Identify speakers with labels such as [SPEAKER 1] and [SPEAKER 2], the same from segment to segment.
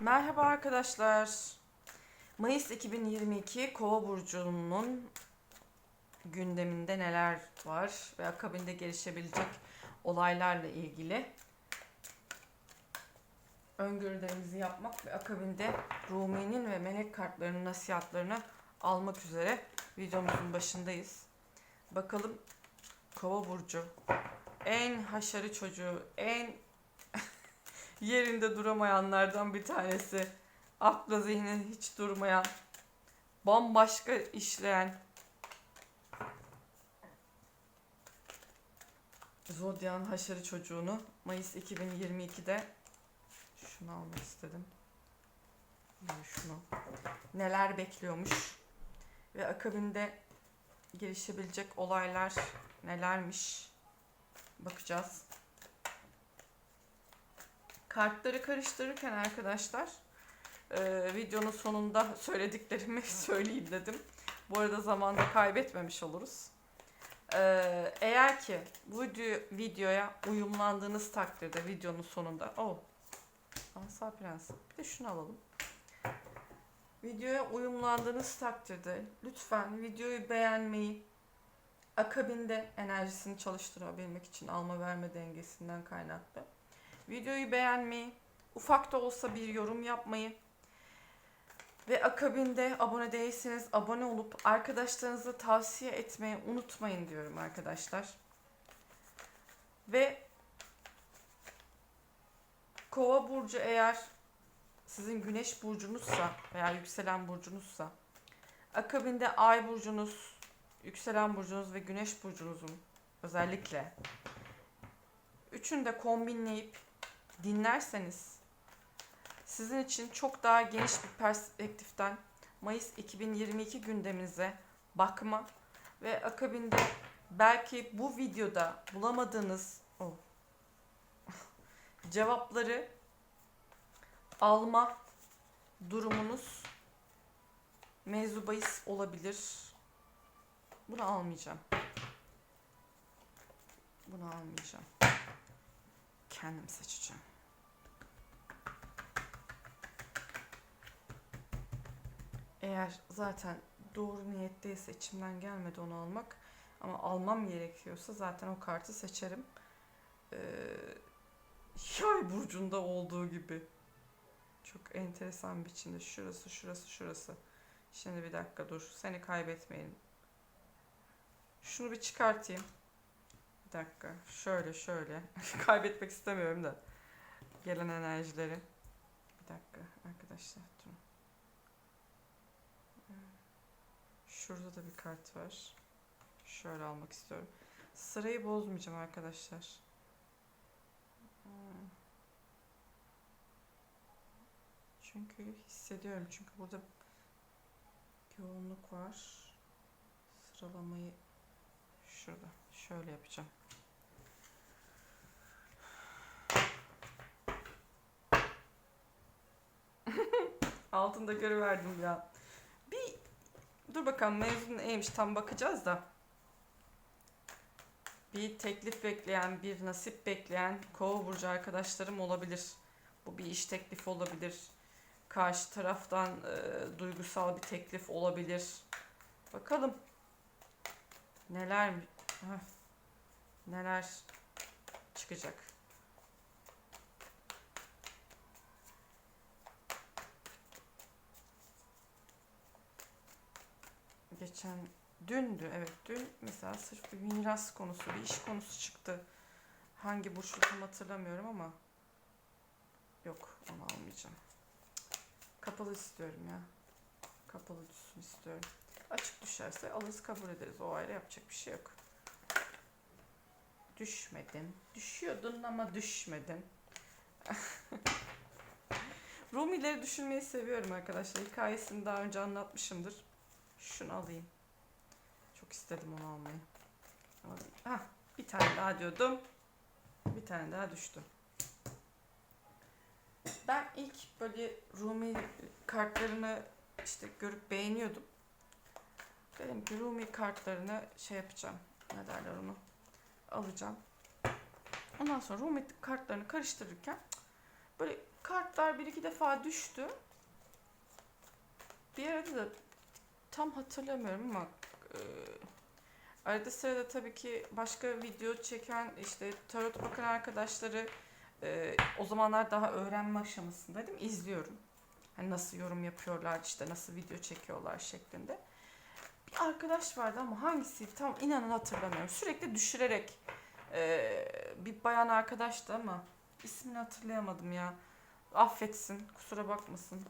[SPEAKER 1] Merhaba arkadaşlar. Mayıs 2022 Kova burcunun gündeminde neler var ve akabinde gelişebilecek olaylarla ilgili öngörülerimizi yapmak ve akabinde Rumi'nin ve melek kartlarının nasihatlarını almak üzere videomuzun başındayız. Bakalım Kova burcu en haşarı çocuğu, en yerinde duramayanlardan bir tanesi. Akla zihni hiç durmayan, bambaşka işleyen Zodyan haşarı çocuğunu Mayıs 2022'de şunu almak istedim. Şunu. Neler bekliyormuş ve akabinde gelişebilecek olaylar nelermiş bakacağız. Kartları karıştırırken arkadaşlar e, videonun sonunda söylediklerimi söyleyeyim dedim. Bu arada zamanda kaybetmemiş oluruz. E, eğer ki bu video, videoya uyumlandığınız takdirde videonun sonunda o oh, Asa Prens bir de şunu alalım. Videoya uyumlandığınız takdirde lütfen videoyu beğenmeyi, akabinde enerjisini çalıştırabilmek için alma verme dengesinden kaynaklı. Videoyu beğenmeyi, ufak da olsa bir yorum yapmayı ve akabinde abone değilseniz abone olup arkadaşlarınıza tavsiye etmeyi unutmayın diyorum arkadaşlar. Ve Kova burcu eğer sizin güneş burcunuzsa veya yükselen burcunuzsa akabinde ay burcunuz, yükselen burcunuz ve güneş burcunuzun özellikle üçünü de kombinleyip dinlerseniz sizin için çok daha geniş bir perspektiften Mayıs 2022 gündeminize bakma ve akabinde belki bu videoda bulamadığınız oh, cevapları alma durumunuz mevzu olabilir. Bunu almayacağım. Bunu almayacağım. Kendim seçeceğim. Eğer zaten doğru niyetteyse içimden gelmedi onu almak ama almam gerekiyorsa zaten o kartı seçerim. Ee, yay burcunda olduğu gibi. Çok enteresan biçimde şurası şurası şurası. Şimdi bir dakika dur seni kaybetmeyelim. Şunu bir çıkartayım. Bir dakika. Şöyle şöyle. Kaybetmek istemiyorum da. Gelen enerjileri. Bir dakika arkadaşlar. Durun. Şurada da bir kart var. Şöyle almak istiyorum. Sırayı bozmayacağım arkadaşlar. Hmm. Çünkü hissediyorum. Çünkü burada yoğunluk var. Sıralamayı şurada. Şöyle yapacağım. Altında görüverdim ya. Dur bakalım mevzu neymiş tam bakacağız da. Bir teklif bekleyen, bir nasip bekleyen kova burcu arkadaşlarım olabilir. Bu bir iş teklifi olabilir. Karşı taraftan e, duygusal bir teklif olabilir. Bakalım. Neler? Heh. Neler çıkacak? Geçen dündü evet dün mesela sırf bir miras konusu bir iş konusu çıktı. Hangi burç tam hatırlamıyorum ama yok onu almayacağım. Kapalı istiyorum ya. Kapalı düşsün istiyorum. Açık düşerse alırız kabul ederiz. O ayrı yapacak bir şey yok. Düşmedin. Düşüyordun ama düşmedin. Rumileri düşünmeyi seviyorum arkadaşlar. Hikayesini daha önce anlatmışımdır. Şunu alayım. Çok istedim onu almayı. Alayım. Hah, bir tane daha diyordum. Bir tane daha düştü. Ben ilk böyle Rumi kartlarını işte görüp beğeniyordum. Dedim ki Rumi kartlarını şey yapacağım. Ne derler onu? Alacağım. Ondan sonra Rumi kartlarını karıştırırken böyle kartlar bir iki defa düştü. Bir arada da tam hatırlamıyorum ama e, arada sırada tabii ki başka video çeken işte tarot bakan arkadaşları e, o zamanlar daha öğrenme aşamasındaydım. izliyorum. Hani nasıl yorum yapıyorlar işte nasıl video çekiyorlar şeklinde. Bir arkadaş vardı ama hangisiydi tam inanın hatırlamıyorum. Sürekli düşürerek e, bir bayan arkadaştı ama ismini hatırlayamadım ya. Affetsin, kusura bakmasın.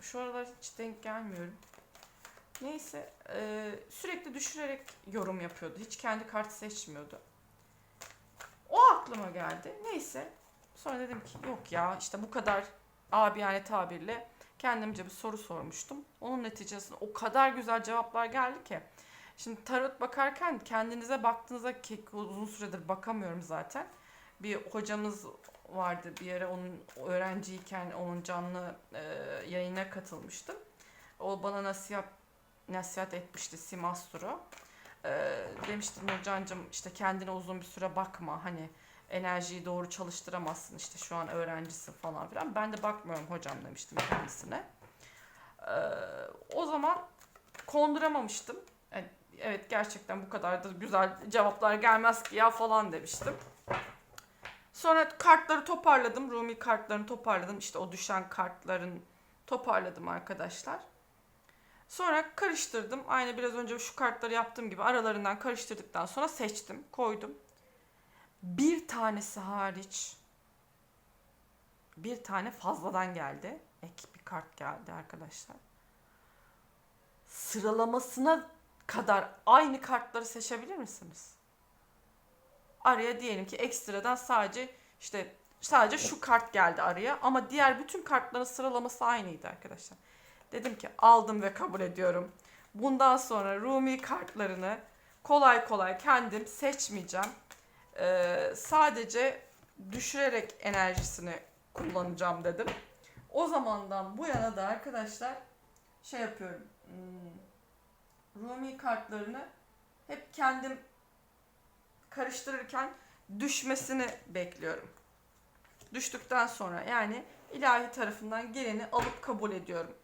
[SPEAKER 1] Şu aralar hiç denk gelmiyorum. Neyse, e, sürekli düşürerek yorum yapıyordu. Hiç kendi kart seçmiyordu. O aklıma geldi. Neyse, sonra dedim ki yok ya işte bu kadar abi yani tabirle kendimce bir soru sormuştum. Onun neticesinde o kadar güzel cevaplar geldi ki. Şimdi tarot bakarken kendinize baktığınızda ki uzun süredir bakamıyorum zaten. Bir hocamız vardı bir ara onun öğrenciyken onun canlı e, yayına katılmıştım. O bana nasihat nasihat etmişti Simastro. E, demişti Nurcan'cığım işte kendine uzun bir süre bakma hani enerjiyi doğru çalıştıramazsın işte şu an öğrencisin falan filan. Ben de bakmıyorum hocam demiştim kendisine. E, o zaman konduramamıştım. Yani, evet gerçekten bu kadar da güzel cevaplar gelmez ki ya falan demiştim. Sonra kartları toparladım. Rumi kartlarını toparladım. İşte o düşen kartların toparladım arkadaşlar. Sonra karıştırdım. Aynı biraz önce şu kartları yaptığım gibi aralarından karıştırdıktan sonra seçtim, koydum. Bir tanesi hariç bir tane fazladan geldi. Ek bir kart geldi arkadaşlar. Sıralamasına kadar aynı kartları seçebilir misiniz? araya diyelim ki ekstradan sadece işte sadece şu kart geldi araya ama diğer bütün kartların sıralaması aynıydı arkadaşlar. Dedim ki aldım ve kabul ediyorum. Bundan sonra Rumi kartlarını kolay kolay kendim seçmeyeceğim. Ee, sadece düşürerek enerjisini kullanacağım dedim. O zamandan bu yana da arkadaşlar şey yapıyorum. Hmm, Rumi kartlarını hep kendim karıştırırken düşmesini bekliyorum. Düştükten sonra yani ilahi tarafından geleni alıp kabul ediyorum.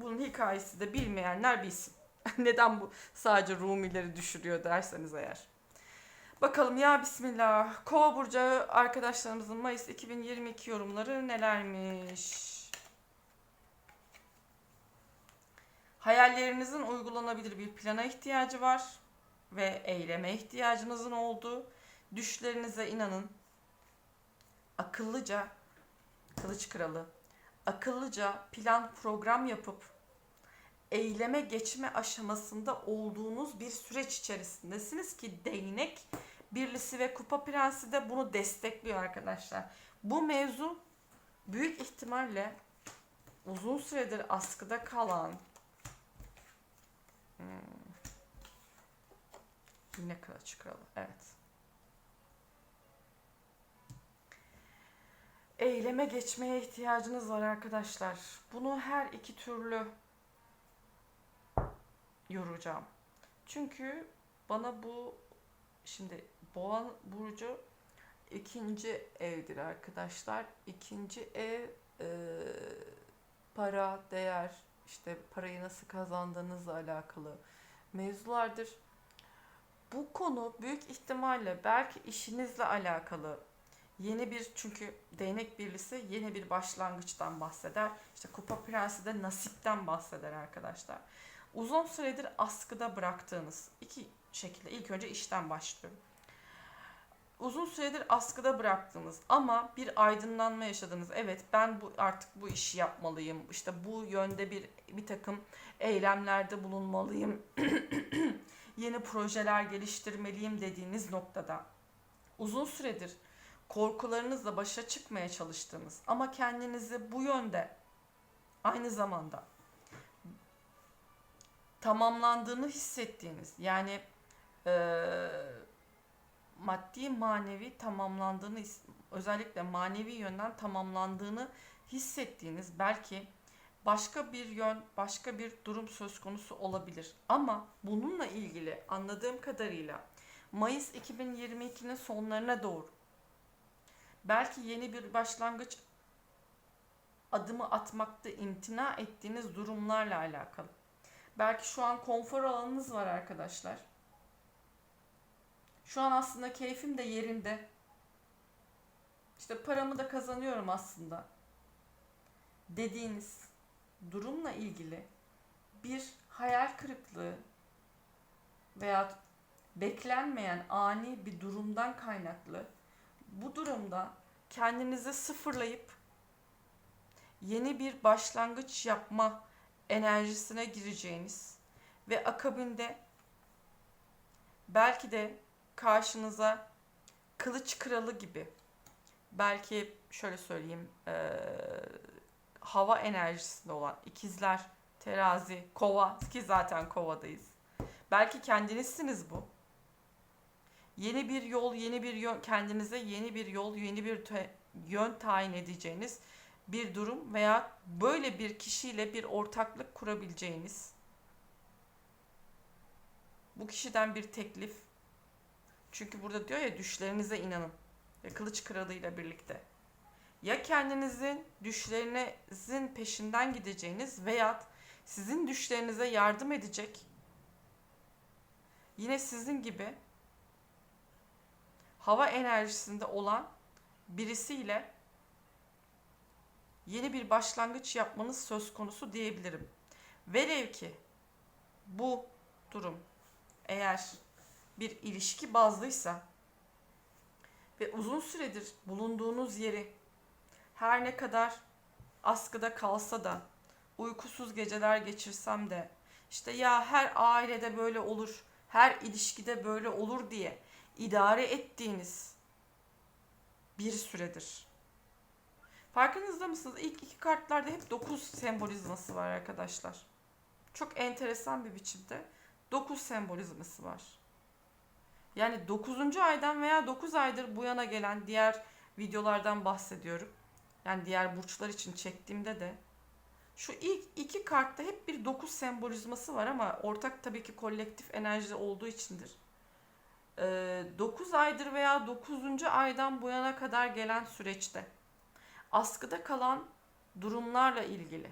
[SPEAKER 1] Bunun hikayesi de bilmeyenler bilsin. Neden bu sadece Rumileri düşürüyor derseniz eğer. Bakalım ya Bismillah. Kova burcu arkadaşlarımızın Mayıs 2022 yorumları nelermiş? Hayallerinizin uygulanabilir bir plana ihtiyacı var ve eyleme ihtiyacınızın olduğu, düşlerinize inanın. Akıllıca, kılıç kralı, akıllıca plan program yapıp eyleme geçme aşamasında olduğunuz bir süreç içerisindesiniz ki değnek birlisi ve kupa prensi de bunu destekliyor arkadaşlar. Bu mevzu büyük ihtimalle uzun süredir askıda kalan hmm, Yine kılıç kralı. Evet. Eyleme geçmeye ihtiyacınız var arkadaşlar. Bunu her iki türlü yoracağım. Çünkü bana bu şimdi boğa burcu ikinci evdir arkadaşlar. İkinci ev e, para, değer, işte parayı nasıl kazandığınızla alakalı mevzulardır. Bu konu büyük ihtimalle belki işinizle alakalı yeni bir çünkü değnek birlisi yeni bir başlangıçtan bahseder. İşte Kupa Prensi de nasipten bahseder arkadaşlar. Uzun süredir askıda bıraktığınız iki şekilde ilk önce işten başlıyorum. Uzun süredir askıda bıraktığınız ama bir aydınlanma yaşadınız. Evet ben bu artık bu işi yapmalıyım. İşte bu yönde bir bir takım eylemlerde bulunmalıyım. yeni projeler geliştirmeliyim dediğiniz noktada uzun süredir korkularınızla başa çıkmaya çalıştığınız ama kendinizi bu yönde aynı zamanda tamamlandığını hissettiğiniz yani e, maddi manevi tamamlandığını özellikle manevi yönden tamamlandığını hissettiğiniz belki başka bir yön, başka bir durum söz konusu olabilir. Ama bununla ilgili anladığım kadarıyla Mayıs 2022'nin sonlarına doğru belki yeni bir başlangıç adımı atmakta imtina ettiğiniz durumlarla alakalı. Belki şu an konfor alanınız var arkadaşlar. Şu an aslında keyfim de yerinde. İşte paramı da kazanıyorum aslında. Dediğiniz durumla ilgili bir hayal kırıklığı veya beklenmeyen ani bir durumdan kaynaklı bu durumda kendinizi sıfırlayıp yeni bir başlangıç yapma enerjisine gireceğiniz ve akabinde belki de karşınıza kılıç kralı gibi belki şöyle söyleyeyim eee, hava enerjisinde olan ikizler, terazi, kova ki zaten kovadayız. Belki kendinizsiniz bu. Yeni bir yol, yeni bir yön, kendinize yeni bir yol, yeni bir te- yön tayin edeceğiniz bir durum veya böyle bir kişiyle bir ortaklık kurabileceğiniz bu kişiden bir teklif. Çünkü burada diyor ya düşlerinize inanın ve kılıç kralıyla birlikte. Ya kendinizin düşlerinizin peşinden gideceğiniz veya sizin düşlerinize yardım edecek yine sizin gibi hava enerjisinde olan birisiyle yeni bir başlangıç yapmanız söz konusu diyebilirim. Velev ki bu durum eğer bir ilişki bazlıysa ve uzun süredir bulunduğunuz yeri her ne kadar askıda kalsa da uykusuz geceler geçirsem de işte ya her ailede böyle olur, her ilişkide böyle olur diye idare ettiğiniz bir süredir. Farkınızda mısınız? İlk iki kartlarda hep 9 sembolizması var arkadaşlar. Çok enteresan bir biçimde 9 sembolizması var. Yani 9. aydan veya 9 aydır bu yana gelen diğer videolardan bahsediyorum. Yani diğer burçlar için çektiğimde de şu ilk iki kartta hep bir 9 sembolizması var ama ortak tabii ki kolektif enerji olduğu içindir. 9 aydır veya 9. aydan bu yana kadar gelen süreçte askıda kalan durumlarla ilgili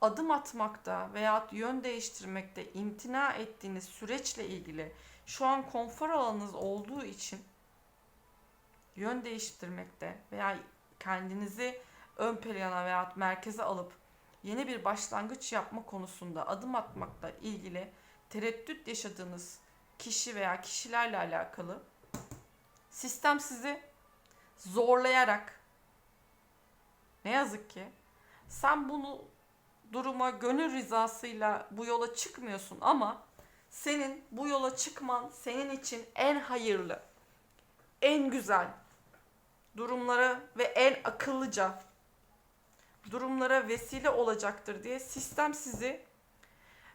[SPEAKER 1] adım atmakta veya yön değiştirmekte imtina ettiğiniz süreçle ilgili şu an konfor alanınız olduğu için yön değiştirmekte veya kendinizi ön plana veya merkeze alıp yeni bir başlangıç yapma konusunda adım atmakla ilgili tereddüt yaşadığınız kişi veya kişilerle alakalı sistem sizi zorlayarak ne yazık ki sen bunu duruma gönül rızasıyla bu yola çıkmıyorsun ama senin bu yola çıkman senin için en hayırlı, en güzel durumlara ve en akıllıca durumlara vesile olacaktır diye sistem sizi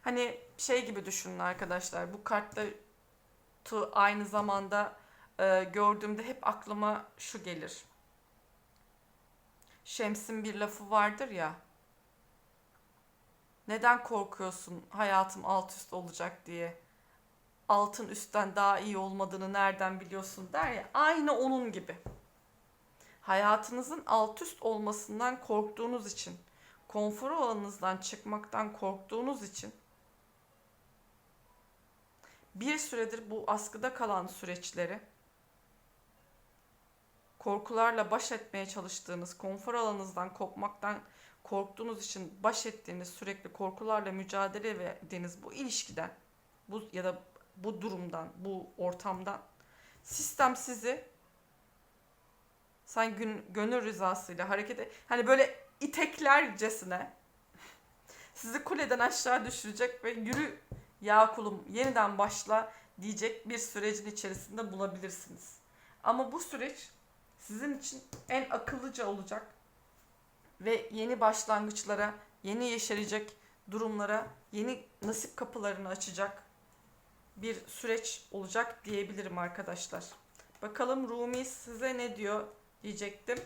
[SPEAKER 1] hani şey gibi düşünün arkadaşlar bu kartta aynı zamanda e, gördüğümde hep aklıma şu gelir. Şems'in bir lafı vardır ya. Neden korkuyorsun hayatım alt üst olacak diye? Altın üstten daha iyi olmadığını nereden biliyorsun der ya. Aynı onun gibi. Hayatınızın alt üst olmasından korktuğunuz için, konfor alanınızdan çıkmaktan korktuğunuz için bir süredir bu askıda kalan süreçleri korkularla baş etmeye çalıştığınız, konfor alanınızdan kopmaktan korktuğunuz için baş ettiğiniz sürekli korkularla mücadele ettiğiniz bu ilişkiden bu ya da bu durumdan, bu ortamdan sistem sizi sen gün, gönül rızasıyla hareket et, hani böyle iteklercesine sizi kuleden aşağı düşürecek ve yürü ya kulum yeniden başla diyecek bir sürecin içerisinde bulabilirsiniz. Ama bu süreç sizin için en akıllıca olacak ve yeni başlangıçlara, yeni yeşerecek durumlara, yeni nasip kapılarını açacak bir süreç olacak diyebilirim arkadaşlar. Bakalım Rumi size ne diyor diyecektim.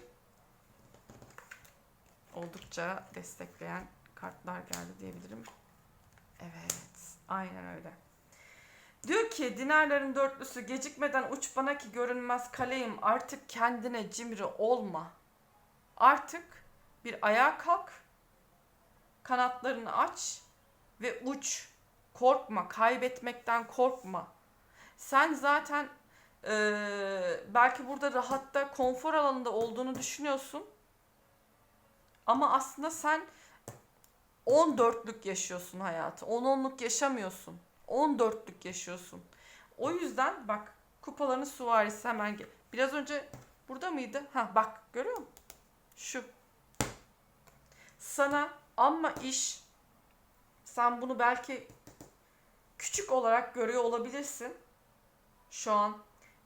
[SPEAKER 1] Oldukça destekleyen kartlar geldi diyebilirim. Evet, aynen öyle. Diyor ki dinarların dörtlüsü gecikmeden uç bana ki görünmez kaleyim artık kendine cimri olma. Artık bir ayağa kalk, kanatlarını aç ve uç. Korkma, kaybetmekten korkma. Sen zaten eee, belki burada rahatta, konfor alanında olduğunu düşünüyorsun. Ama aslında sen 14'lük yaşıyorsun hayatı. 10-10'luk yaşamıyorsun. 14'lük yaşıyorsun. O yüzden bak kupaların süvarisi hemen gel. Biraz önce burada mıydı? Ha bak görüyor musun? Şu. Sana ama iş sen bunu belki küçük olarak görüyor olabilirsin. Şu an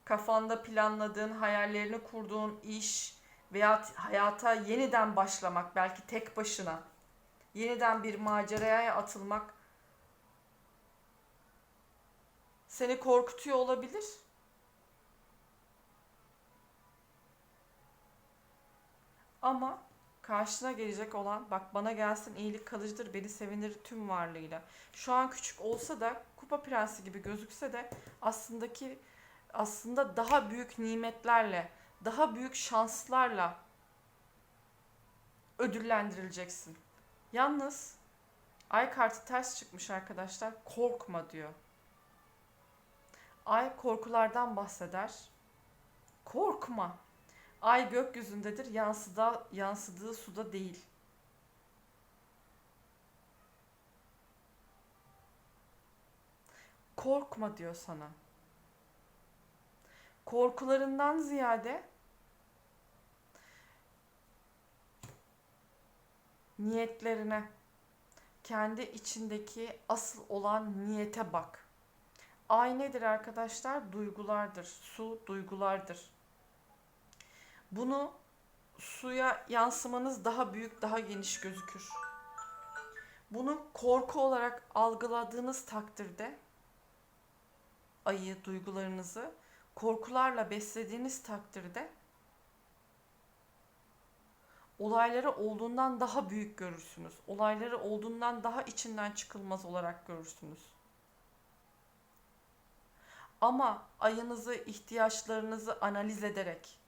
[SPEAKER 1] kafanda planladığın, hayallerini kurduğun iş veya hayata yeniden başlamak belki tek başına yeniden bir maceraya atılmak seni korkutuyor olabilir. Ama karşına gelecek olan bak bana gelsin iyilik kalıcıdır beni sevindirir tüm varlığıyla. Şu an küçük olsa da kupa prensi gibi gözükse de aslındaki aslında daha büyük nimetlerle, daha büyük şanslarla ödüllendirileceksin. Yalnız ay kartı ters çıkmış arkadaşlar. Korkma diyor. Ay korkulardan bahseder. Korkma. Ay gökyüzündedir, yansıda, yansıdığı suda değil. Korkma diyor sana. Korkularından ziyade niyetlerine, kendi içindeki asıl olan niyete bak. Ay nedir arkadaşlar? Duygulardır. Su duygulardır. Bunu suya yansımanız daha büyük, daha geniş gözükür. Bunu korku olarak algıladığınız takdirde ayı, duygularınızı korkularla beslediğiniz takdirde olayları olduğundan daha büyük görürsünüz. Olayları olduğundan daha içinden çıkılmaz olarak görürsünüz. Ama ayınızı, ihtiyaçlarınızı analiz ederek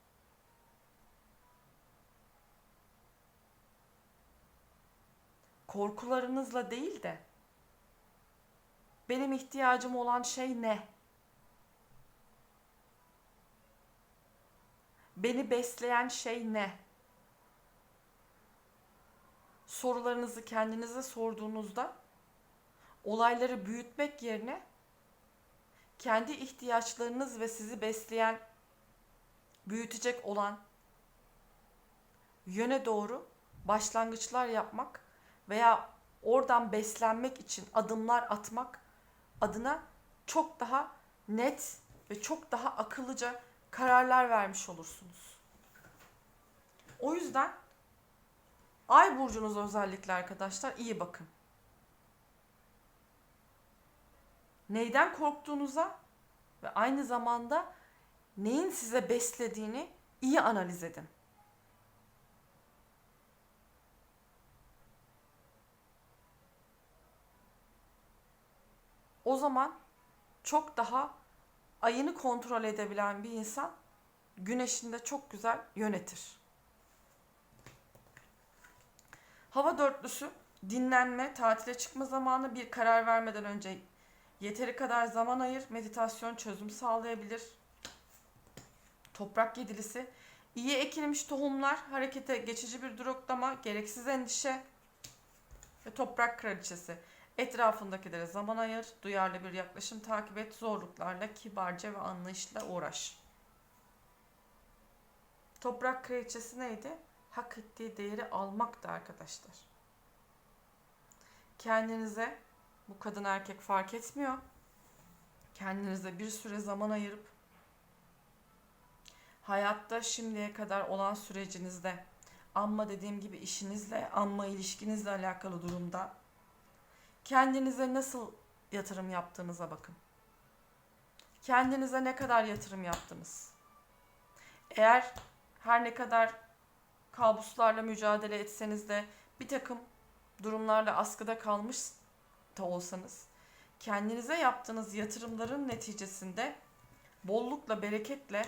[SPEAKER 1] korkularınızla değil de benim ihtiyacım olan şey ne? Beni besleyen şey ne? Sorularınızı kendinize sorduğunuzda olayları büyütmek yerine kendi ihtiyaçlarınız ve sizi besleyen, büyütecek olan yöne doğru başlangıçlar yapmak veya oradan beslenmek için adımlar atmak adına çok daha net ve çok daha akıllıca kararlar vermiş olursunuz. O yüzden ay burcunuz özellikle arkadaşlar iyi bakın. Neyden korktuğunuza ve aynı zamanda neyin size beslediğini iyi analiz edin. O zaman çok daha ayını kontrol edebilen bir insan güneşini de çok güzel yönetir. Hava dörtlüsü dinlenme, tatile çıkma zamanı bir karar vermeden önce yeteri kadar zaman ayır, meditasyon çözüm sağlayabilir. Toprak yedilisi iyi ekilmiş tohumlar, harekete geçici bir duraklama, gereksiz endişe ve toprak kraliçesi. Etrafındakilere zaman ayır, duyarlı bir yaklaşım takip et, zorluklarla kibarca ve anlayışla uğraş. Toprak kraliçesi neydi? Hak ettiği değeri almaktı arkadaşlar. Kendinize, bu kadın erkek fark etmiyor. Kendinize bir süre zaman ayırıp hayatta şimdiye kadar olan sürecinizde amma dediğim gibi işinizle, amma ilişkinizle alakalı durumda kendinize nasıl yatırım yaptığınıza bakın. Kendinize ne kadar yatırım yaptınız? Eğer her ne kadar kabuslarla mücadele etseniz de bir takım durumlarla askıda kalmış da olsanız kendinize yaptığınız yatırımların neticesinde bollukla, bereketle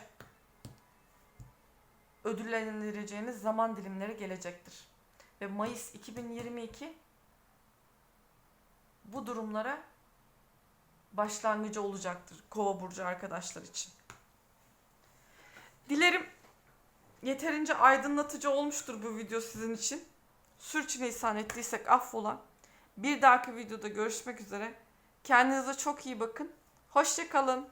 [SPEAKER 1] ödüllendireceğiniz zaman dilimleri gelecektir. Ve Mayıs 2022 bu durumlara başlangıcı olacaktır Kova burcu arkadaşlar için. Dilerim yeterince aydınlatıcı olmuştur bu video sizin için. Sürçülisan ettiysek affola. Bir dahaki videoda görüşmek üzere. Kendinize çok iyi bakın. Hoşça kalın.